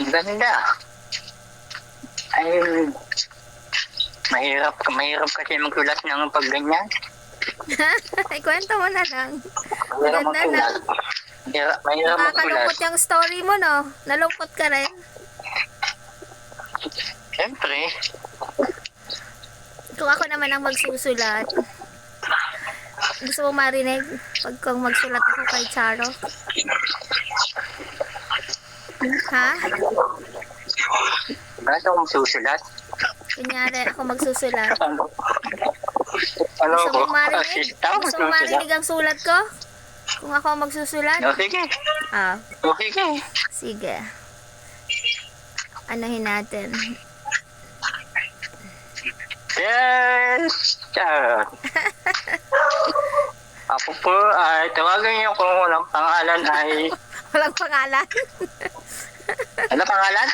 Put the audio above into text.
Ganda. Ay, mahirap, mahirap kasi magsulat ng pag ganyan. Ikwento mo na lang. Mahirap Ganda na. magsulat. Mahirap, mahirap magsulat. Nakakalungkot yung story mo, no? Nalungkot ka rin. Siyempre, Kung ako naman ang magsusulat, gusto mo marinig pag kung magsulat ako kay Charo? Ha? bakit ako magsusulat? Kunyari, ako magsusulat. Ano? Ano Gusto mo marinig? Ako Gusto mo marinig ang sulat ko? Kung ako magsusulat? O, sige. Ah, O, sige. sige. Anahin natin. Yes! Charot. Ako po ay tawagan niyo kung walang pangalan ay... Walang pangalan. Ano pangalan?